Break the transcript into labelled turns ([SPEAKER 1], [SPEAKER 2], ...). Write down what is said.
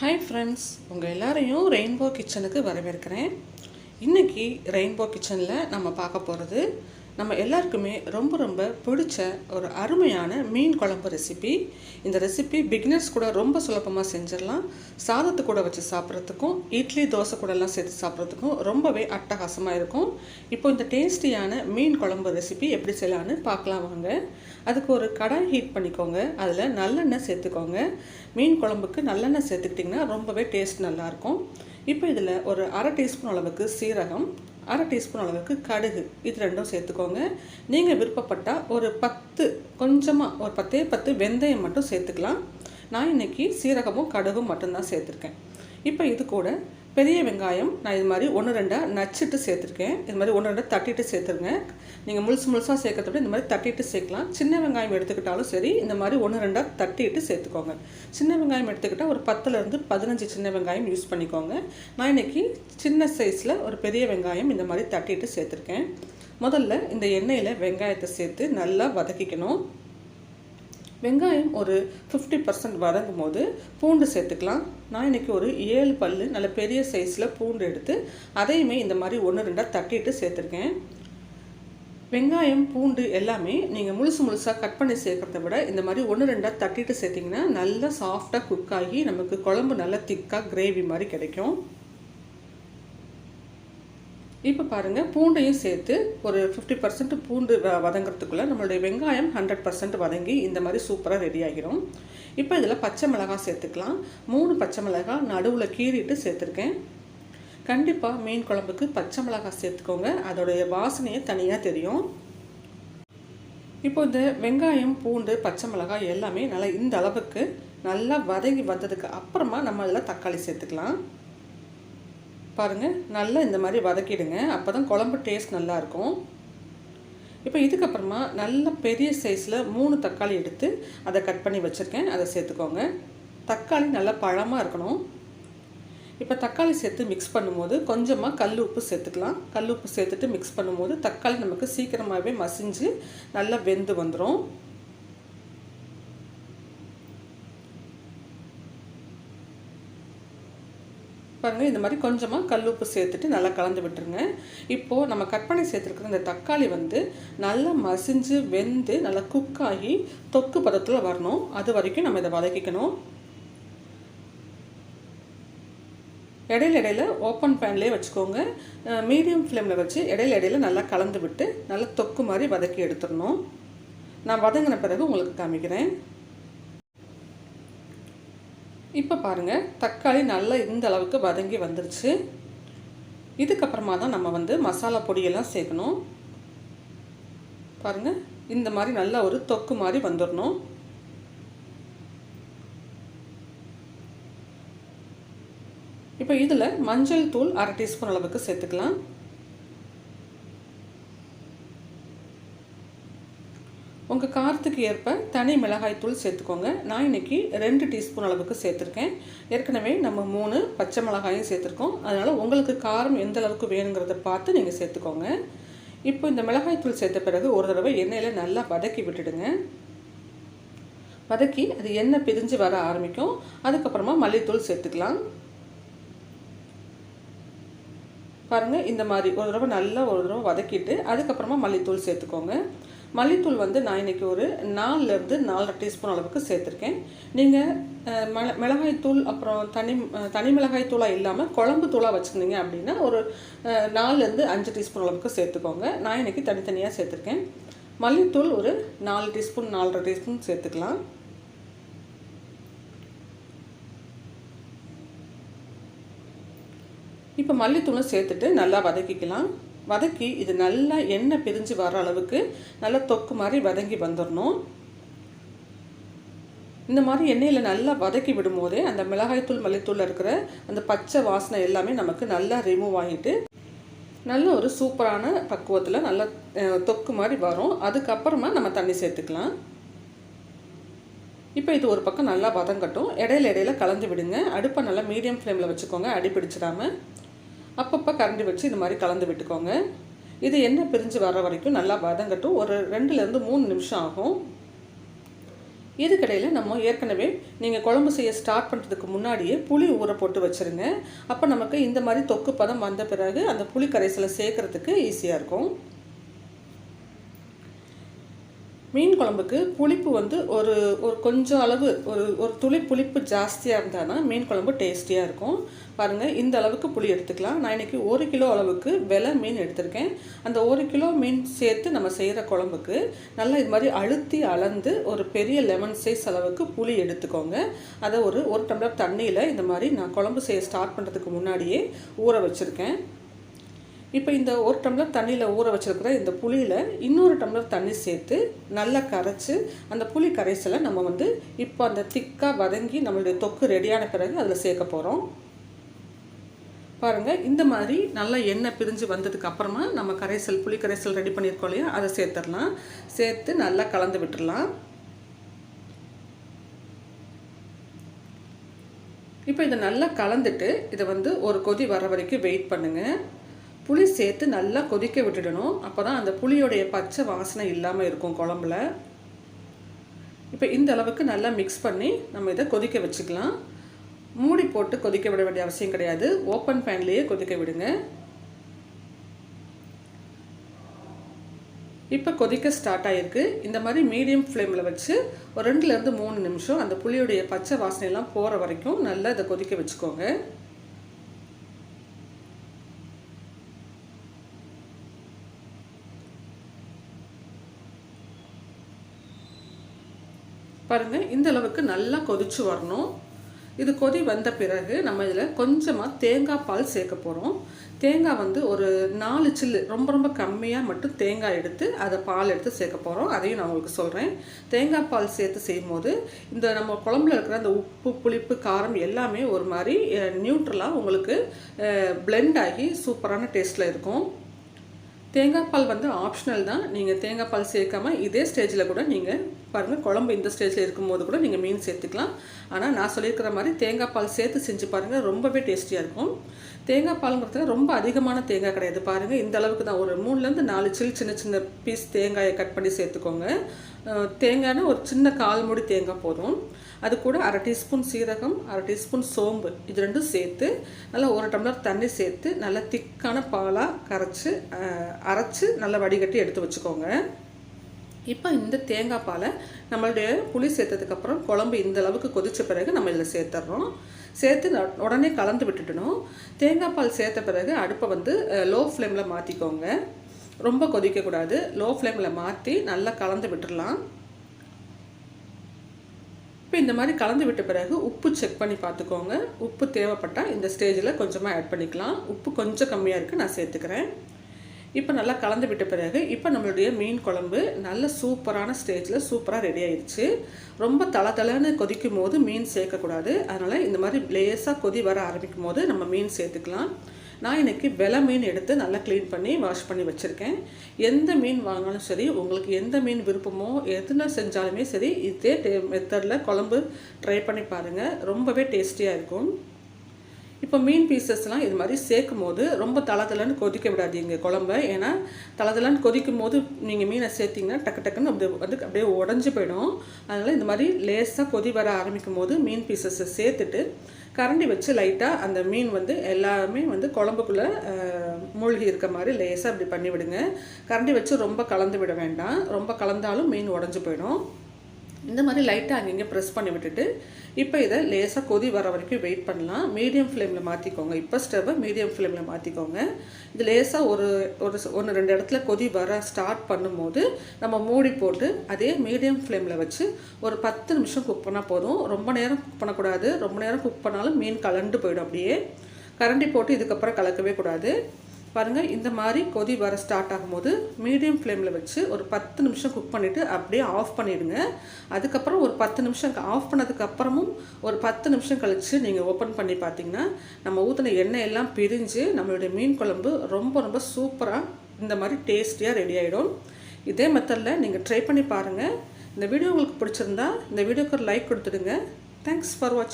[SPEAKER 1] Hi friends உங்கள் எல்லாரையும் rainbow கிச்சனுக்கு வரவேற்கிறேன். இன்றைக்கி ரெயின்போ கிச்சனில் நம்ம பார்க்க போகிறது நம்ம எல்லாருக்குமே ரொம்ப ரொம்ப பிடிச்ச ஒரு அருமையான மீன் குழம்பு ரெசிபி இந்த ரெசிபி பிகினர்ஸ் கூட ரொம்ப சுலபமாக செஞ்சிடலாம். சாதத்து கூட வச்சு சாப்பிட்றதுக்கும் இட்லி தோசை கூடலாம் சேர்த்து சாப்பிட்றதுக்கும் ரொம்பவே அட்டகாசமாக இருக்கும். இப்போ இந்த டேஸ்டியான மீன் குழம்பு ரெசிபி எப்படி செய்யலான்னு பார்க்கலாம் வாங்க. அதுக்கு ஒரு கடாய் ஹீட் பண்ணிக்கோங்க. அதில் நல்லெண்ணெய் சேர்த்துக்கோங்க. மீன் குழம்புக்கு நல்லெண்ணெய் சேர்த்துக்கிட்டிங்கன்னா ரொம்பவே டேஸ்ட் நல்லாயிருக்கும் இப்போ இதில் ஒரு அரை டீஸ்பூன் அளவுக்கு சீரகம் அரை டீஸ்பூன் அளவுக்கு கடுகு. இது ரெண்டும் சேர்த்துக்கோங்க. நீங்கள் விருப்பப்பட்டால் ஒரு பத்து கொஞ்சமாக ஒரு பத்தே பத்து வெந்தயம் மட்டும் சேர்த்துக்கலாம். நான் இன்றைக்கி சீரகமும் கடுகும் மட்டும்தான் சேர்த்துருக்கேன். இப்போ இது கூட பெரிய வெங்காயம் நான் இது மாதிரி ஒன்று ரெண்டாக நச்சுட்டு சேர்த்துருக்கேன். இது மாதிரி ஒன்று ரெண்டாக தட்டிட்டு சேர்த்துருங்க. நீங்கள் முழுசு முழுசாக சேர்க்கறத விட இந்த மாதிரி தட்டிட்டு சேர்க்கலாம். சின்ன வெங்காயம் எடுத்துக்கிட்டாலும் சரி இந்த மாதிரி ஒன்று ரெண்டாக தட்டிட்டு சேர்த்துக்கோங்க. சின்ன வெங்காயம் எடுத்துக்கிட்டால் ஒரு பத்துலேருந்து பதினஞ்சு சின்ன வெங்காயம் யூஸ் பண்ணிக்கோங்க. நான் இன்றைக்கி சின்ன சைஸில் ஒரு பெரிய வெங்காயம் இந்த மாதிரி தட்டிட்டு சேர்த்துருக்கேன். முதல்ல இந்த எண்ணெயில் வெங்காயத்தை சேர்த்து நல்லா வதக்கிக்கணும். வெங்காயம் ஒரு ஃபிஃப்டி பர்சன்ட் வதங்கும் போது பூண்டு சேர்த்துக்கலாம். நான் இன்றைக்கி ஒரு ஏழு பல் நல்ல பெரிய சைஸில் பூண்டு எடுத்து அதையுமே இந்த மாதிரி ஒன்று ரெண்டாக தட்டிட்டு சேர்த்துருக்கேன். வெங்காயம் பூண்டு எல்லாமே நீங்கள் முழுசு முழுசாக கட் பண்ணி சேர்க்குறத விட இந்த மாதிரி ஒன்று ரெண்டாக தட்டிட்டு சேர்த்திங்கன்னா நல்லா சாஃப்டாக குக் ஆகி நமக்கு குழம்பு நல்லா திக்காக கிரேவி மாதிரி கிடைக்கும். இப்போ பாருங்கள் பூண்டையும் சேர்த்து ஒரு ஃபிஃப்டி பர்சன்ட் பூண்டு வ வதங்கிறதுக்குள்ளே நம்மளுடைய வெங்காயம் ஹண்ட்ரட் பர்சன்ட் வதங்கி இந்த மாதிரி சூப்பராக ரெடி ஆகிரும். இப்போ இதில் பச்சை மிளகாய் சேர்த்துக்கலாம். மூணு பச்சை மிளகாய் நடுவில் கீறிட்டு சேர்த்துருக்கேன். கண்டிப்பாக மீன் குழம்புக்கு பச்சை மிளகாய் சேர்த்துக்கோங்க. அதோடைய வாசனையே தனியாக தெரியும். இப்போ இந்த வெங்காயம் பூண்டு பச்சை மிளகாய் எல்லாமே நல்லா இந்த அளவுக்கு நல்லா வதங்கி வந்ததுக்கு அப்புறமா நம்ம அதில் தக்காளி சேர்த்துக்கலாம். பாருங்கள் நல்லா இந்த மாதிரி வதக்கிடுங்க. அப்போ தான் குழம்பு டேஸ்ட் நல்லாயிருக்கும். இப்போ இதுக்கப்புறமா நல்ல பெரிய சைஸில் மூணு தக்காளி எடுத்து அதை கட் பண்ணி வச்சுருக்கேன். அதை சேர்த்துக்கோங்க. தக்காளி நல்லா பழமாக இருக்கணும். இப்போ தக்காளி சேர்த்து மிக்ஸ் பண்ணும்போது கொஞ்சமாக கல் உப்பு சேர்த்துக்கலாம். கல் உப்பு சேர்த்துட்டு மிக்ஸ் பண்ணும்போது தக்காளி நமக்கு சீக்கிரமாகவே மசிஞ்சு நல்லா வெந்து வந்துடும் பாருங்கள் இந்த மாதிரி கொஞ்சமாக கல்லுப்பு சேர்த்துட்டு நல்லா கலந்து விட்டுருங்க. இப்போது நம்ம கட் பண்ணி சேர்த்துருக்குற இந்த தக்காளி வந்து நல்லா மசிஞ்சு வெந்து நல்லா குக் ஆகி தொக்கு பதத்தில் வரணும். அது வரைக்கும் நம்ம இதை வதக்கிக்கணும். இடையில இடையில ஓப்பன் பேன்லேயே வச்சுக்கோங்க. மீடியம் ஃப்ளேமில் வச்சு இடையில இடையில நல்லா கலந்து விட்டு நல்லா தொக்கு மாதிரி வதக்கி எடுத்துடணும். நான் வதங்கின பிறகு உங்களுக்கு காமிக்கிறேன். இப்போ பாருங்கள் தக்காளி நல்லா இந்த அளவுக்கு வதங்கி வந்துருச்சு. இதுக்கப்புறமா தான் நம்ம வந்து மசாலா பொடியெல்லாம் சேர்க்கணும். பாருங்கள் இந்த மாதிரி நல்லா ஒரு தொக்கு மாதிரி வந்துடணும் இப்போ இதில் மஞ்சள் தூள் அரை டீஸ்பூன் அளவுக்கு சேர்த்துக்கலாம். உங்கள் காரத்துக்கு ஏற்ப தனி மிளகாய் தூள் சேர்த்துக்கோங்க. நான் இன்றைக்கி ரெண்டு டீஸ்பூன் அளவுக்கு சேர்த்துருக்கேன். ஏற்கனவே நம்ம மூணு பச்சை மிளகாயும் சேர்த்துருக்கோம். அதனால் உங்களுக்கு காரம் எந்த அளவுக்கு வேணுங்கிறத பார்த்து நீங்கள் சேர்த்துக்கோங்க. இப்போ இந்த மிளகாய் தூள் சேர்த்த பிறகு ஒரு தடவை எண்ணெயில் நல்லா வதக்கி விட்டுடுங்க. வதக்கி அது எண்ணெய் பிரிஞ்சு வர ஆரம்பிக்கும். அதுக்கப்புறமா மல்லித்தூள் சேர்த்துக்கலாம். பாருங்கள் இந்த மாதிரி ஒரு தடவை நல்லா ஒரு தடவை வதக்கிட்டு அதுக்கப்புறமா மல்லித்தூள் சேர்த்துக்கோங்க. மல்லித்தூள் வந்து நான் இன்றைக்கி ஒரு நாலுலேருந்து நாலரை டீஸ்பூன் அளவுக்கு சேர்த்துருக்கேன். நீங்கள் மிள மிளகாய் தூள் அப்புறம் தனி தனி மிளகாய் தூளாக இல்லாமல் குழம்பு தூளாக வச்சுருந்தீங்க அப்படின்னா ஒரு நாலுலேருந்து அஞ்சு டீஸ்பூன் அளவுக்கு சேர்த்துக்கோங்க. நான் இன்றைக்கி தனித்தனியாக சேர்த்துருக்கேன். மல்லித்தூள் ஒரு நாலு டீஸ்பூன் நாலரை டீஸ்பூன் சேர்த்துக்கலாம். இப்போ மல்லித்தூளும் சேர்த்துட்டு நல்லா வதக்கிக்கலாம். வதக்கி இது நல்லா எண்ணெய் பிரிஞ்சு வர அளவுக்கு நல்லா தொக்கு மாதிரி வதங்கி வந்துடணும் இந்த மாதிரி எண்ணெயில் நல்லா வதக்கி விடும்போதே அந்த மிளகாய்த்தூள் மல்லித்தூளில் இருக்கிற அந்த பச்சை வாசனை எல்லாமே நமக்கு நல்லா ரிமூவ் ஆகிட்டு நல்ல ஒரு சூப்பரான பக்குவத்தில் நல்லா தொக்கு மாதிரி வரும். அதுக்கப்புறமா நம்ம தண்ணி சேர்த்துக்கலாம். இப்போ இது ஒரு பக்கம் நல்லா வதங்கட்டும். இடையில இடையில கலந்து விடுங்க. அடுப்பை நல்லா மீடியம் ஃப்ளேமில் வச்சுக்கோங்க. அடி பிடிச்சிடாமல் அப்பப்போ கரண்டி வச்சு இது மாதிரி கலந்து விட்டுக்கோங்க. இது எண்ணெய் பிரிஞ்சு வர வரைக்கும் நல்லா வதங்கட்டும் ஒரு ரெண்டுலேருந்து மூணு நிமிஷம் ஆகும். இதுக்கடையில் நம்ம ஏற்கனவே நீங்கள் குழம்பு செய்ய ஸ்டார்ட் பண்ணுறதுக்கு முன்னாடியே புளி ஊற போட்டு வச்சுருங்க. அப்போ நமக்கு இந்த மாதிரி தொக்கு பதம் வந்த பிறகு அந்த புளி கரைசலை சேர்க்குறதுக்கு ஈஸியாக இருக்கும். மீன் குழம்புக்கு புளிப்பு வந்து ஒரு ஒரு கொஞ்சம் அளவு ஒரு ஒரு துளி புளிப்பு ஜாஸ்தியாக இருந்தால் தான் மீன் குழம்பு டேஸ்டியாக இருக்கும். பாருங்கள் இந்த அளவுக்கு புளி எடுத்துக்கலாம். நான் இன்றைக்கி ஒரு கிலோ அளவுக்கு விலை மீன் எடுத்திருக்கேன். அந்த ஒரு கிலோ மீன் சேர்த்து நம்ம செய்கிற குழம்புக்கு நல்லா இது மாதிரி அழுத்தி அளந்து ஒரு பெரிய லெமன் சைஸ் அளவுக்கு புளி எடுத்துக்கோங்க. அதை ஒரு ஒரு டம்ளர் தண்ணியில் இந்த மாதிரி நான் குழம்பு செய்ய ஸ்டார்ட் பண்ணுறதுக்கு முன்னாடியே ஊற வச்சுருக்கேன். இப்போ இந்த ஒரு டம்ளர் தண்ணியில் ஊற வச்சுருக்கிற இந்த புளியில் இன்னொரு டம்ளர் தண்ணி சேர்த்து நல்லா கரைச்சி அந்த புளி கரைசலை நம்ம வந்து இப்போ அந்த திக்காக வதங்கி நம்மளுடைய தொக்கு ரெடியான பிறகு அதில் சேர்க்க போகிறோம் பாருங்கள் இந்த மாதிரி நல்லா எண்ணெய் பிரிஞ்சு வந்ததுக்கு அப்புறமா நம்ம கரைசல் புளி கரைசல் ரெடி பண்ணியிருக்கோம் இல்லையா? அதை சேர்த்துடலாம். சேர்த்து நல்லா கலந்து விட்டுடலாம். இப்போ இதை நல்லா கலந்துட்டு இதை வந்து ஒரு கொதி வர வரைக்கும் வெயிட் பண்ணுங்கள் புளி சேர்த்து நல்லா கொதிக்க விட்டுடணும். அப்போ தான் அந்த புளியோடைய பச்சை வாசனை இல்லாமல் இருக்கும் குழம்புல. இப்போ இந்த அளவுக்கு நல்லா மிக்ஸ் பண்ணி நம்ம இதை கொதிக்க வச்சுக்கலாம். மூடி போட்டு கொதிக்க விட வேண்டிய அவசியம் கிடையாது. ஓப்பன் பேன்லேயே கொதிக்க விடுங்க. இப்போ கொதிக்க ஸ்டார்ட் ஆகிருக்கு இந்த மாதிரி மீடியம் ஃப்ளேமில் வச்சு ஒரு ரெண்டுலேருந்து மூணு நிமிஷம் அந்த புளியோடைய பச்சை வாசனையெல்லாம் போகிற வரைக்கும் நல்லா இதை கொதிக்க வச்சுக்கோங்க. பாருங்கள் இந்த அளவுக்கு நல்லா கொதிச்சு வரணும். இது கொதி வந்த பிறகு நம்ம இதில் கொஞ்சமாக தேங்காய் பால் சேர்க்க போகிறோம் தேங்காய் வந்து ஒரு நாலு சில்லு ரொம்ப ரொம்ப கம்மியாக மட்டும் தேங்காய் எடுத்து அதை பால் எடுத்து சேர்க்க போகிறோம் அதையும் நான் உங்களுக்கு சொல்கிறேன் தேங்காய் பால் சேர்த்து செய்யும் போது இந்த நம்ம குழம்புல இருக்கிற அந்த உப்பு புளிப்பு காரம் எல்லாமே ஒரு மாதிரி நியூட்ரலாக உங்களுக்கு பிளெண்ட் ஆகி சூப்பரான டேஸ்ட்டில் இருக்கும். தேங்காய் பால் வந்து ஆப்ஷனல் தான். நீங்கள் தேங்காய் பால் சேர்க்காம இதே ஸ்டேஜில் கூட நீங்கள் பாருங்கள் குழம்பு இந்த ஸ்டேஜில் இருக்கும்போது கூட நீங்கள் மீன் சேர்த்துக்கலாம். ஆனால் நான் சொல்லியிருக்கிற மாதிரி தேங்காய் பால் சேர்த்து செஞ்சு பாருங்கள் ரொம்பவே டேஸ்டியாக இருக்கும். தேங்காய் பால்ங்கிறதுல ரொம்ப அதிகமான தேங்காய் கிடையாது. பாருங்கள் இந்த அளவுக்கு தான். ஒரு மூணுலேருந்து நாலு சில் சின்ன சின்ன பீஸ் தேங்காயை கட் பண்ணி சேர்த்துக்கோங்க. தேங்காய்னா ஒரு சின்ன கால் மூடி தேங்காய் போதும். அது கூட அரை டீஸ்பூன் சீரகம் அரை டீஸ்பூன் சோம்பு. இது ரெண்டும் சேர்த்து நல்லா ஒரு டம்ளர் தண்ணி சேர்த்து நல்லா திக்கான பாலாக கரைச்சி அரைச்சி நல்லா வடிகட்டி எடுத்து வச்சுக்கோங்க. இப்போ இந்த தேங்காய் பாலை நம்மளுடைய புளி சேர்த்ததுக்கப்புறம் குழம்பு இந்த அளவுக்கு கொதித்த பிறகு நம்ம இதில் சேர்த்துட்றோம் சேர்த்து உடனே கலந்து விட்டுட்டணும். தேங்காய் பால் சேர்த்த பிறகு அடுப்பை வந்து லோ ஃப்ளேமில் மாற்றிக்கோங்க ரொம்ப கொதிக்கக்கூடாது. லோ ஃப்ளேமில் மாற்றி நல்லா கலந்து விட்டுடலாம் இப்போ இந்த மாதிரி கலந்து விட்ட பிறகு உப்பு செக் பண்ணி பார்த்துக்கோங்க. உப்பு தேவைப்பட்டால் இந்த ஸ்டேஜில் கொஞ்சமாக ஆட் பண்ணிக்கலாம். உப்பு கொஞ்சம் கம்மியாக இருக்குது நான் சேர்த்துக்கிறேன். இப்போ நல்லா கலந்து விட்ட பிறகு இப்போ நம்மளுடைய மீன் குழம்பு நல்ல சூப்பரான ஸ்டேஜில் சூப்பராக ரெடி ஆயிடுச்சு ரொம்ப தளதளன்னு தலைன்னு கொதிக்கும் போது மீன் சேர்க்கக்கூடாது அதனால் இந்த மாதிரி லேஸாக கொதி வர ஆரம்பிக்கும் போது நம்ம மீன் சேர்த்துக்கலாம். நான் இன்றைக்கி வெலை மீன் எடுத்து நல்லா க்ளீன் பண்ணி வாஷ் பண்ணி வச்சுருக்கேன். எந்த மீன் வாங்கினாலும் சரி உங்களுக்கு எந்த மீன் விருப்பமோ எதுனா செஞ்சாலுமே சரி இதே டே மெத்தடில் குழம்பு ட்ரை பண்ணி பாருங்கள் ரொம்பவே டேஸ்டியாக இருக்கும். இப்போ மீன் பீசஸ்லாம் இது மாதிரி சேர்க்கும் போது ரொம்ப தளதலன்னு கொதிக்க விடாதீங்க குழம்ப. ஏன்னா தளதலன்னு கொதிக்கும் போது நீங்கள் மீனை சேர்த்திங்கன்னா டக்கு டக்குன்னு அப்படி வந்து அப்படியே உடஞ்சி போயிடும். அதனால் இந்த மாதிரி லேஸாக கொதி வர ஆரம்பிக்கும் போது மீன் பீசஸை சேர்த்துட்டு கரண்டி வச்சு லைட்டாக அந்த மீன் வந்து எல்லாமே வந்து குழம்புக்குள்ளே மூழ்கி இருக்க மாதிரி லேஸாக அப்படி பண்ணிவிடுங்க. கரண்டி வச்சு ரொம்ப கலந்து விட வேண்டாம். ரொம்ப கலந்தாலும் மீன் உடஞ்சி போயிடும். இந்த மாதிரி லைட்டாக அங்கங்கே ப்ரெஸ் பண்ணி விட்டுட்டு இப்போ இதை லேசாக கொதி வர வரைக்கும் வெயிட் பண்ணலாம். மீடியம் ஃப்ளேமில் மாற்றிக்கோங்க இப்போ ஸ்டவ்வை மீடியம் ஃப்ளேமில் மாற்றிக்கோங்க இது லேசாக ஒரு ஒரு ஒன்று ரெண்டு இடத்துல கொதி வர ஸ்டார்ட் பண்ணும்போது நம்ம மூடி போட்டு அதே மீடியம் ஃப்ளேமில் வச்சு ஒரு பத்து நிமிஷம் குக் பண்ணால் போதும். ரொம்ப நேரம் குக் பண்ணக்கூடாது. ரொம்ப நேரம் குக் பண்ணாலும் மீன் கலண்டு போயிடும் அப்படியே. கரண்டி போட்டு இதுக்கப்புறம் கலக்கவே கூடாது. பாருங்கள் இந்த மாதிரி கொதி வர ஸ்டார்ட் ஆகும்போது மீடியம் ஃப்ளேமில் வச்சு ஒரு பத்து நிமிஷம் குக் பண்ணிவிட்டு அப்படியே ஆஃப் பண்ணிவிடுங்க அதுக்கப்புறம் ஒரு பத்து நிமிஷம் ஆஃப் பண்ணதுக்கப்புறமும் ஒரு பத்து நிமிஷம் கழித்து நீங்கள் ஓப்பன் பண்ணி பார்த்தீங்கன்னா நம்ம ஊற்றின எண்ணெய் எல்லாம் பிரிஞ்சு நம்மளுடைய மீன் குழம்பு ரொம்ப ரொம்ப சூப்பராக இந்த மாதிரி டேஸ்டியாக ரெடி ஆகிடும் இதே மெத்தடில் நீங்கள் ட்ரை பண்ணி பாருங்கள் இந்த வீடியோ உங்களுக்கு பிடிச்சிருந்தா இந்த வீடியோக்கு ஒரு லைக் கொடுத்துடுங்க. தேங்க்ஸ் ஃபார் வாட்சிங்